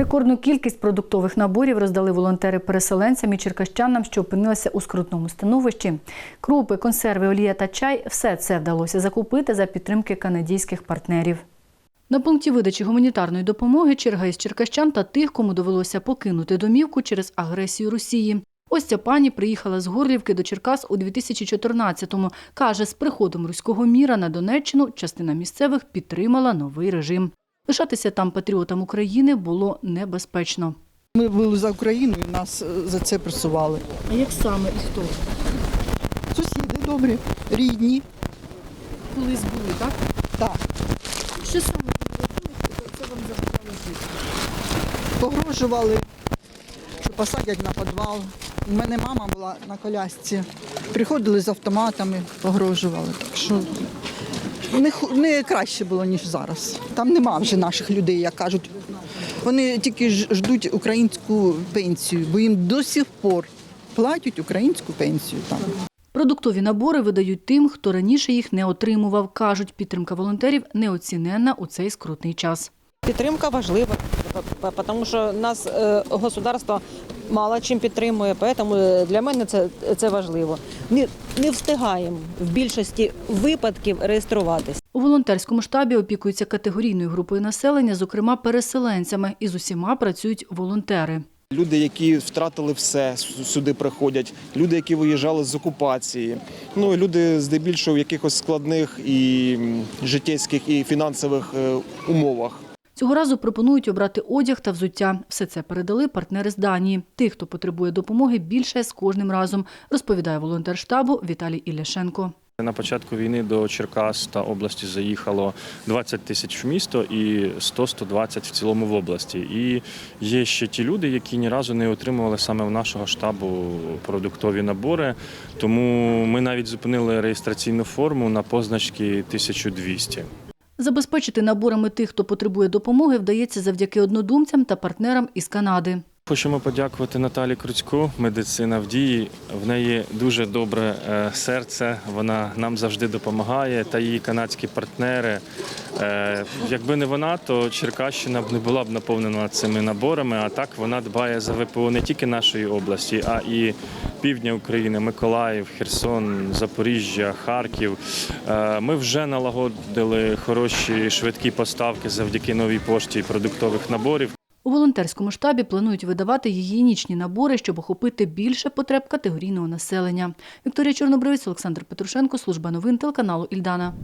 Рекордну кількість продуктових наборів роздали волонтери переселенцям і черкащанам, що опинилися у скрутному становищі. Крупи, консерви, олія та чай все це вдалося закупити за підтримки канадійських партнерів. На пункті видачі гуманітарної допомоги черга із черкащан та тих, кому довелося покинути домівку через агресію Росії. Ось ця пані приїхала з Горлівки до Черкас у 2014-му. Каже, з приходом руського міра на Донеччину частина місцевих підтримала новий режим. Лишатися там патріотам України було небезпечно. Ми були за Україну і нас е, за це пресували. А як саме і хто? Сусіди добрі, рідні. Колись були, так? Так, Що саме це вам забрали жити? погрожували, що посадять на підвал. У мене мама була на колясці. Приходили з автоматами, погрожували. Так що не, не краще було, ніж зараз. Там нема вже наших людей, як кажуть. Вони тільки ждуть українську пенсію, бо їм до сих пор платять українську пенсію там. Продуктові набори видають тим, хто раніше їх не отримував. Кажуть, підтримка волонтерів неоціненна у цей скрутний час. Підтримка важлива, тому що нас е, государство мало чим підтримує, тому для мене це, це важливо. Не, не встигаємо в більшості випадків реєструватись. У волонтерському штабі опікуються категорійною групою населення, зокрема переселенцями, і з усіма працюють волонтери. Люди, які втратили все, сюди приходять. Люди, які виїжджали з окупації. Ну люди здебільшого в якихось складних і м, життєвських і фінансових е, умовах. Цього разу пропонують обрати одяг та взуття. Все це передали партнери з Данії. Тих, хто потребує допомоги, більше з кожним разом, розповідає волонтер штабу Віталій Ілляшенко. На початку війни до Черкас та області заїхало 20 тисяч в місто і 100-120 в цілому в області. І є ще ті люди, які ні разу не отримували саме в нашого штабу продуктові набори. Тому ми навіть зупинили реєстраційну форму на позначки 1200. Забезпечити наборами тих, хто потребує допомоги, вдається завдяки однодумцям та партнерам із Канади. Хочемо подякувати Наталі Круцьку, медицина в дії. В неї дуже добре е, серце. Вона нам завжди допомагає. Та її канадські партнери. Е, Якби не вона, то Черкащина б не була б наповнена цими наборами. А так вона дбає за ВПО не тільки нашої області, а і півдня України, Миколаїв, Херсон, Запоріжжя, Харків. Е, Ми вже налагодили хороші швидкі поставки завдяки новій пошті продуктових наборів. У волонтерському штабі планують видавати гігієнічні набори, щоб охопити більше потреб категорійного населення. Вікторія Чорнобривець, Олександр Петрушенко, служба новин телеканалу Ільдана.